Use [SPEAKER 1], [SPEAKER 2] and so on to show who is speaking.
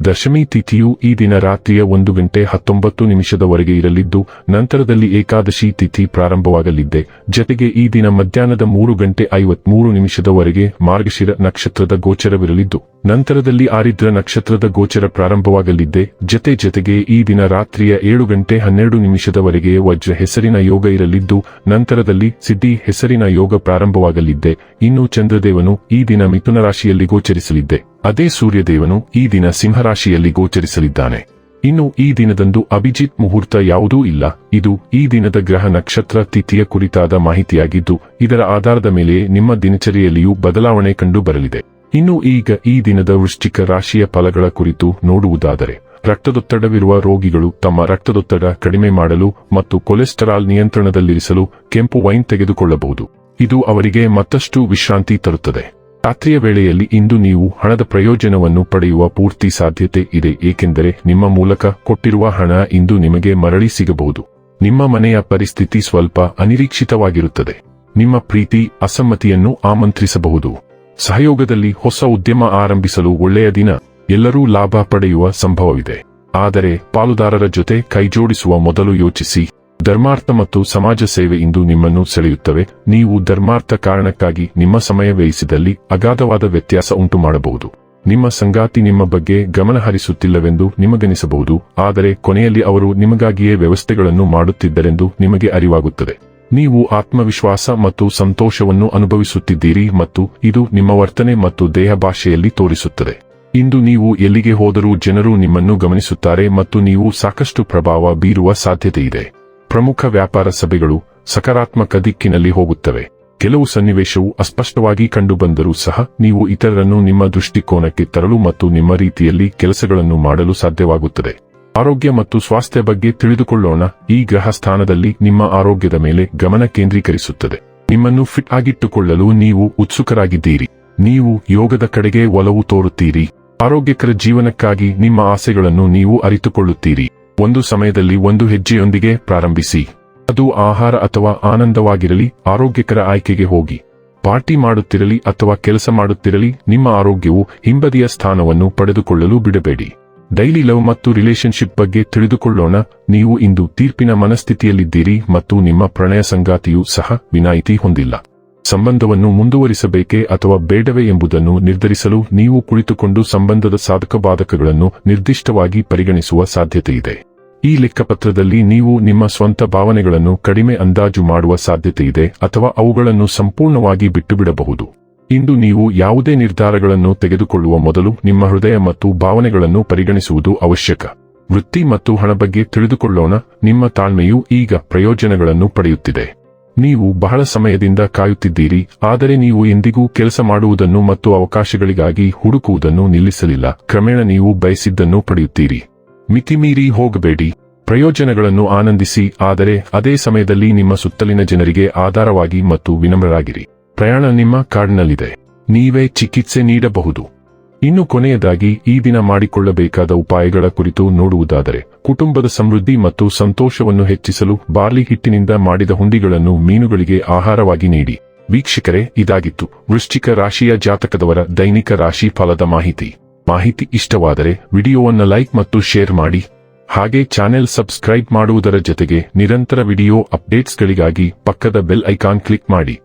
[SPEAKER 1] ದಶಮಿ ತಿಥಿಯು ಈ ದಿನ ರಾತ್ರಿಯ ಒಂದು ಗಂಟೆ ಹತ್ತೊಂಬತ್ತು ನಿಮಿಷದವರೆಗೆ ಇರಲಿದ್ದು, ನಂತರದಲ್ಲಿ ಏಕಾದಶಿ ತಿಥಿ ಪ್ರಾರಂಭವಾಗಲಿದ್ದೆ. ಜತೆಗೆ ಈ ದಿನ ಮಧ್ಯಾಹ್ನದ ಮೂರು ಗಂಟೆ ಐವತ್ಮೂರು ನಿಮಿಷದವರೆಗೆ ಮಾರ್ಗಶಿರ ನಕ್ಷತ್ರದ ಗೋಚರವಿರಲಿದ್ದು, ನಂತರದಲ್ಲಿ ಆರಿದ್ರ ನಕ್ಷತ್ರದ ಗೋಚರ ಪ್ರಾರಂಭವಾಗಲಿದ್ದೆ. ಜತೆ ಜತೆಗೆ ಈ ದಿನ ರಾತ್ರಿಯ ಏಳು ಗಂಟೆ ಹನ್ನೆರಡು ನಿಮಿಷದವರೆಗೆ ವಜ್ರ ಹೆಸರಿನ ಯೋಗ ಇರಲಿದ್ದು, ನಂತರದಲ್ಲಿ ಸಿದ್ಧಿ ಹೆಸರಿನ ಯೋಗ ಪ್ರಾರಂಭವಾಗಲಿದ್ದೆ. ಇನ್ನು ಚಂದ್ರದೇವನು ಈ ದಿನ ಮಿಥುನ ರಾಶಿಯಲ್ಲಿ ಗೋಚರಿಸಲಿದ್ದೆ. ಅದೇ ಸೂರ್ಯದೇವನು ಈ ದಿನ ಸಿಂಹರಾಶಿಯಲ್ಲಿ ಗೋಚರಿಸಲಿದ್ದಾನೆ. ಇನ್ನು ಈ ದಿನದಂದು ಅಭಿಜಿತ್ ಮುಹೂರ್ತ ಯಾವುದೂ ಇಲ್ಲ. ಇದು ಈ ದಿನದ ಗ್ರಹ ನಕ್ಷತ್ರ ತಿಥಿಯ ಕುರಿತಾದ ಮಾಹಿತಿಯಾಗಿದ್ದು, ಇದರ ಆಧಾರದ ಮೇಲೆ ನಿಮ್ಮ ದಿನಚರಿಯಲ್ಲಿಯೂ ಬದಲಾವಣೆ ಕಂಡು ಬರಲಿದೆ. ಇನ್ನು ಈಗ ಈ ದಿನದ ವೃಶ್ಚಿಕ ರಾಶಿಯ ಫಲಗಳ ಕುರಿತು ನೋಡುವುದಾದರೆ, ರಕ್ತದೊತ್ತಡವಿರುವ ರೋಗಿಗಳು ತಮ್ಮ ರಕ್ತದೊತ್ತಡ ಕಡಿಮೆ ಮಾಡಲು ಮತ್ತು ಕೊಲೆಸ್ಟರಾಲ್ ನಿಯಂತ್ರಣದಲ್ಲಿರಿಸಲು ಕೆಂಪು ವೈನ್ ತೆಗೆದುಕೊಳ್ಳಬಹುದು. ಇದು ಅವರಿಗೆ ಮತ್ತಷ್ಟು ವಿಶ್ರಾಂತಿ ತರುತ್ತದೆ. ರಾತ್ರಿಯ ವೇಳೆಯಲ್ಲಿ ಇಂದು ನೀವು ಹಣದ ಪ್ರಯೋಜನವನ್ನು ಪಡೆಯುವ ಪೂರ್ತಿ ಸಾಧ್ಯತೆ ಇದೆ, ಏಕೆಂದರೆ ನಿಮ್ಮ ಮೂಲಕ ಕೊಟ್ಟಿರುವ ಹಣ ಇಂದು ನಿಮಗೆ ಮರಳಿ ಸಿಗಬಹುದು. ನಿಮ್ಮ ಮನೆಯ ಪರಿಸ್ಥಿತಿ ಸ್ವಲ್ಪ ಅನಿರೀಕ್ಷಿತವಾಗಿರುತ್ತದೆ. ನಿಮ್ಮ ಪ್ರೀತಿ, ಅಸಮ್ಮತಿಯನ್ನು ಆಮಂತ್ರಿಸಬಹುದು. ಸಹಯೋಗದಲ್ಲಿ ಹೊಸ ಉದ್ಯಮ ಆರಂಭಿಸಲು ಒಳ್ಳೆಯ ದಿನ, ಎಲ್ಲರೂ ಲಾಭ ಪಡೆಯುವ ಸಂಭವವಿದೆ. ಆದರೆ ಪಾಲುದಾರರ ಜೊತೆ ಕೈಜೋಡಿಸುವ ಮೊದಲು ಯೋಚಿಸಿ. ಧರ್ಮಾರ್ಥ ಮತ್ತು ಸಮಾಜ ಸೇವೆ ಇಂದು ನಿಮ್ಮನ್ನು ಸೆಳೆಯುತ್ತವೆ. ನೀವು ಧರ್ಮಾರ್ಥ ಕಾರಣಕ್ಕಾಗಿ ನಿಮ್ಮ ಸಮಯ ವ್ಯಯಿಸಿದಲ್ಲಿ ಅಗಾಧವಾದ ವ್ಯತ್ಯಾಸ ಉಂಟು ಮಾಡಬಹುದು ನಿಮ್ಮ ಸಂಗಾತಿ ನಿಮ್ಮ ಬಗ್ಗೆ ಗಮನ ಹರಿಸುತ್ತಿಲ್ಲವೆಂದು ನಿಮಗನಿಸಬಹುದು, ಆದರೆ ಕೊನೆಯಲ್ಲಿ ಅವರು ನಿಮಗಾಗಿಯೇ ವ್ಯವಸ್ಥೆಗಳನ್ನು ಮಾಡುತ್ತಿದ್ದರೆಂದು ನಿಮಗೆ ಅರಿವಾಗುತ್ತದೆ. ನೀವು ಆತ್ಮವಿಶ್ವಾಸ ಮತ್ತು ಸಂತೋಷವನ್ನು ಅನುಭವಿಸುತ್ತಿದ್ದೀರಿ ಮತ್ತು ಇದು ನಿಮ್ಮ ವರ್ತನೆ ಮತ್ತು ದೇಹ ಭಾಷೆಯಲ್ಲಿ ತೋರಿಸುತ್ತದೆ. ಇಂದು ನೀವು ಎಲ್ಲಿಗೆ ಹೋದರೂ ಜನರು ನಿಮ್ಮನ್ನು ಗಮನಿಸುತ್ತಾರೆ ಮತ್ತು ನೀವು ಸಾಕಷ್ಟು ಪ್ರಭಾವ ಬೀರುವ ಸಾಧ್ಯತೆಯಿದೆ. ಪ್ರಮುಖ ವ್ಯಾಪಾರ ಸಭೆಗಳು ಸಕಾರಾತ್ಮಕ ದಿಕ್ಕಿನಲ್ಲಿ ಹೋಗುತ್ತವೆ. ಕೆಲವು ಸನ್ನಿವೇಶವು ಅಸ್ಪಷ್ಟವಾಗಿ ಕಂಡುಬಂದರೂ ಸಹ ನೀವು ಇತರರನ್ನು ನಿಮ್ಮ ದೃಷ್ಟಿಕೋನಕ್ಕೆ ತರಲು ಮತ್ತು ನಿಮ್ಮ ರೀತಿಯಲ್ಲಿ ಕೆಲಸಗಳನ್ನು ಮಾಡಲು ಸಾಧ್ಯವಾಗುತ್ತದೆ. ಆರೋಗ್ಯ ಮತ್ತು ಸ್ವಾಸ್ಥ್ಯ ಬಗ್ಗೆ ತಿಳಿದುಕೊಳ್ಳೋಣ. ಈ ಗ್ರಹ ಸ್ಥಾನದಲ್ಲಿ ನಿಮ್ಮ ಆರೋಗ್ಯದ ಮೇಲೆ ಗಮನ ಕೇಂದ್ರೀಕರಿಸುತ್ತದೆ. ನಿಮ್ಮನ್ನು ಫಿಟ್ ಆಗಿಟ್ಟುಕೊಳ್ಳಲು ನೀವು ಉತ್ಸುಕರಾಗಿದ್ದೀರಿ. ನೀವು ಯೋಗದ ಕಡೆಗೆ ಒಲವು ತೋರುತ್ತೀರಿ. ಆರೋಗ್ಯಕರ ಜೀವನಕ್ಕಾಗಿ ನಿಮ್ಮ ಆಸೆಗಳನ್ನು ನೀವು ಅರಿತುಕೊಳ್ಳುತ್ತೀರಿ. ಒಂದು ಸಮಯದಲ್ಲಿ ಒಂದು ಹೆಜ್ಜೆಯೊಂದಿಗೆ ಪ್ರಾರಂಭಿಸಿ. ಅದು ಆಹಾರ ಅಥವಾ ಆನಂದವಾಗಿರಲಿ, ಆರೋಗ್ಯಕರ ಆಯ್ಕೆಗೆ ಹೋಗಿ. ಪಾರ್ಟಿ ಮಾಡುತ್ತಿರಲಿ ಅಥವಾ ಕೆಲಸ ಮಾಡುತ್ತಿರಲಿ, ನಿಮ್ಮ ಆರೋಗ್ಯವು ಹಿಂಬದಿಯ ಸ್ಥಾನವನ್ನು ಪಡೆದುಕೊಳ್ಳಲು ಬಿಡಬೇಡಿ. ಡೈಲಿ ಲವ್ ಮತ್ತು ರಿಲೇಶನ್ಶಿಪ್ ಬಗ್ಗೆ ತಿಳಿದುಕೊಳ್ಳೋಣ. ನೀವು ಇಂದು ತೀರ್ಪಿನ ಮನಸ್ಥಿತಿಯಲ್ಲಿದ್ದೀರಿ ಮತ್ತು ನಿಮ್ಮ ಪ್ರಣಯ ಸಂಗಾತಿಯೂ ಸಹ ವಿನಾಯಿತಿ ಹೊಂದಿಲ್ಲ. ಸಂಬಂಧವನ್ನು ಮುಂದುವರಿಸಬೇಕೇ ಅಥವಾ ಬೇಡವೇ ಎಂಬುದನ್ನು ನಿರ್ಧರಿಸಲು ನೀವು ಕುಳಿತುಕೊಂಡು ಸಂಬಂಧದ ಸಾಧಕ ಬಾಧಕಗಳನ್ನು ನಿರ್ದಿಷ್ಟವಾಗಿ ಪರಿಗಣಿಸುವ ಸಾಧ್ಯತೆಯಿದೆ. ಈ ಲೆಕ್ಕಪತ್ರದಲ್ಲಿ ನೀವು ನಿಮ್ಮ ಸ್ವಂತ ಭಾವನೆಗಳನ್ನು ಕಡಿಮೆ ಅಂದಾಜು ಮಾಡುವ ಸಾಧ್ಯತೆಯಿದೆ ಅಥವಾ ಅವುಗಳನ್ನು ಸಂಪೂರ್ಣವಾಗಿ ಬಿಟ್ಟುಬಿಡಬಹುದು. ಇಂದು ನೀವು ಯಾವುದೇ ನಿರ್ಧಾರಗಳನ್ನು ತೆಗೆದುಕೊಳ್ಳುವ ಮೊದಲು ನಿಮ್ಮ ಹೃದಯ ಮತ್ತು ಭಾವನೆಗಳನ್ನು ಪರಿಗಣಿಸುವುದು ಅವಶ್ಯಕ. ವೃತ್ತಿ ಮತ್ತು ಹಣ ಬಗ್ಗೆ ತಿಳಿದುಕೊಳ್ಳೋಣ, ನಿಮ್ಮ ತಾಳ್ಮೆಯು ಈಗ ಪ್ರಯೋಜನಗಳನ್ನು ಪಡೆಯುತ್ತಿದೆ. ನೀವು ಬಹಳ ಸಮಯದಿಂದ ಕಾಯುತ್ತಿದ್ದೀರಿ, ಆದರೆ ನೀವು ಎಂದಿಗೂ ಕೆಲಸ ಮಾಡುವುದನ್ನು ಮತ್ತು ಅವಕಾಶಗಳಿಗಾಗಿ ಹುಡುಕುವುದನ್ನು ನಿಲ್ಲಿಸಲಿಲ್ಲ. ಕ್ರಮೇಣ ನೀವು ಬಯಸಿದ್ದನ್ನು ಪಡೆಯುತ್ತೀರಿ. ಮಿತಿಮೀರಿ ಹೋಗಬೇಡಿ. ಪ್ರಯೋಜನಗಳನ್ನು ಆನಂದಿಸಿ, ಆದರೆ ಅದೇ ಸಮಯದಲ್ಲಿ ನಿಮ್ಮ ಸುತ್ತಲಿನ ಜನರಿಗೆ ಆಧಾರವಾಗಿ ಮತ್ತು ವಿನಮ್ರರಾಗಿರಿ. ಪ್ರಯಾಣ ನಿಮ್ಮ ಕಾರ್ಡ್ನಲ್ಲಿದೆ ನೀವೇ ಚಿಕಿತ್ಸೆ ನೀಡಬಹುದು. ಇನ್ನು ಕೊನೆಯದಾಗಿ ಈ ದಿನ ಮಾಡಿಕೊಳ್ಳಬೇಕಾದ ಉಪಾಯಗಳ ಕುರಿತು ನೋಡುವುದಾದರೆ, ಕುಟುಂಬದ ಸಮೃದ್ಧಿ ಮತ್ತು ಸಂತೋಷವನ್ನು ಹೆಚ್ಚಿಸಲು ಬಾರ್ಲಿ ಹಿಟ್ಟಿನಿಂದ ಮಾಡಿದ ಹುಂಡಿಗಳನ್ನು ಮೀನುಗಳಿಗೆ ಆಹಾರವಾಗಿ ನೀಡಿ. ವೀಕ್ಷಕರೇ, ಇದಾಗಿತ್ತು ವೃಶ್ಚಿಕ ರಾಶಿಯ ಜಾತಕದವರ ದೈನಿಕ ರಾಶಿ ಫಲದ ಮಾಹಿತಿ. ಮಾಹಿತಿ ಇಷ್ಟವಾದರೆ ವಿಡಿಯೋವನ್ನು ಲೈಕ್ ಮತ್ತು ಶೇರ್ ಮಾಡಿ. ಹಾಗೆ ಚಾನೆಲ್ ಸಬ್ಸ್ಕ್ರೈಬ್ ಮಾಡುವುದರ ಜೊತೆಗೆ ನಿರಂತರ ವಿಡಿಯೋ ಅಪ್ಡೇಟ್ಸ್ಗಳಿಗಾಗಿ ಪಕ್ಕದ ಬೆಲ್ ಐಕಾನ್ ಕ್ಲಿಕ್ ಮಾಡಿ.